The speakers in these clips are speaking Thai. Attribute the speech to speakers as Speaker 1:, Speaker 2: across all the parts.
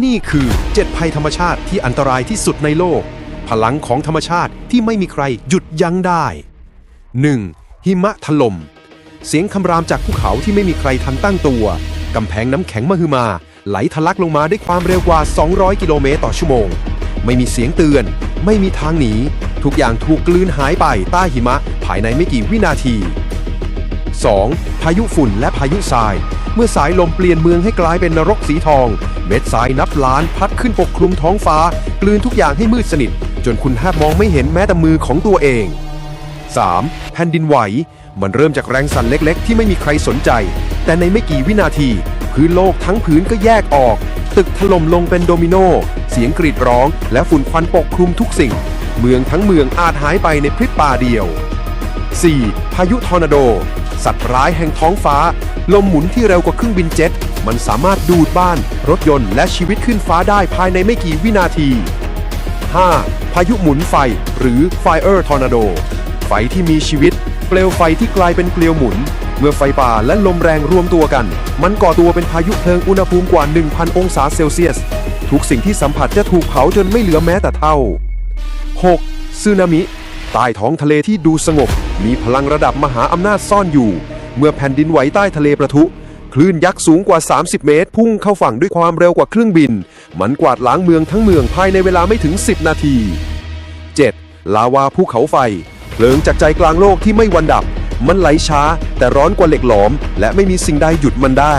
Speaker 1: นี่คือเจ็ดภัยธรรมชาติที่อันตรายที่สุดในโลก พลังของธรรมชาติที่ไม่มีใครหยุดยั้งได้ 1. หิมะถล่ม เสียงคำรามจากภูเขาที่ไม่มีใครทันตั้งตัว กำแพงน้ำแข็งมหึมา ไหลทะลักลงมาด้วยความเร็วกว่า 200 กิโลเมตรต่อชั่วโมง ไม่มีเสียงเตือน ไม่มีทางหนี ทุกอย่างถูกกลืนหายไปใต้หิมะภายในไม่กี่วินาที 2. พายุฝุ่นและพายุทราย เมื่อสายลมเปลี่ยนเมืองให้กลายเป็นนรกสีทอง เม็ดทรายนับล้านพัดขึ้นปกคลุมท้องฟ้ากลืนทุกอย่างให้มืดสนิท จนคุณแทบมองไม่เห็นแม้แต่มือของตัวเอง 3. แผ่นดินไหว มันเริ่มจากแรงสั่นเล็ก ๆ ที่ไม่มีใครสนใจ แต่ในไม่กี่วินาทีพื้นโลกทั้งผืนก็แยกออก ตึกถล่มลงเป็นโดมิโน เสียงกรีดร้อง และฝุ่นควันปกคลุมทุกสิ่ง เมืองทั้งเมืองอาจหายไปในพริบตาเดียว 4. พายุทอร์นาโด สัตว์ร้ายแห่งท้องฟ้า ลมหมุนที่เร็วกว่าเครื่องบินเจ็ต มันสามารถดูดบ้าน รถยนต์และชีวิตขึ้นฟ้าได้ภายในไม่กี่วินาที 5. พายุหมุนไฟ หรือ Fire Tornado ไฟที่มีชีวิต เปลวไฟที่กลายเป็นเกลียวหมุน เมื่อไฟป่าและลมแรงรวมตัวกัน มันก่อตัวเป็นพายุเพลิงอุณหภูมิกว่า 1,000 องศาเซลเซียส ทุกสิ่งที่สัมผัสจะถูกเผาจนไม่เหลือแม้แต่เท่า 6. สึนามิ ใต้ท้องทะเลที่ดูสงบ มีพลังระดับมหาอำนาจซ่อนอยู่ เมื่อแผ่นดินไหวใต้ทะเลประทุ คลื่นยักษ์สูงกว่า 30 เมตร พุ่งเข้าฝั่งด้วยความเร็วกว่าเครื่องบิน มันกวาดล้างเมืองทั้งเมืองภายในเวลาไม่ถึง 10 นาที 7. ลาวาภูเขาไฟ เพลิงจากใจกลางโลกที่ไม่วันดับ มันไหลช้า แต่ร้อนกว่าเหล็กหลอม และไม่มีสิ่งใดหยุดมันได้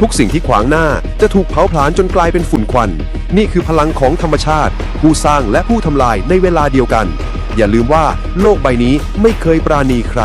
Speaker 1: ทุกสิ่งที่ขวางหน้าจะถูกเผาผลาญจนกลายเป็นฝุ่นควัน นี่คือพลังของธรรมชาติ ผู้สร้างและผู้ทำลายในเวลาเดียวกัน อย่าลืมว่าโลกใบนี้ไม่เคยปราณีใคร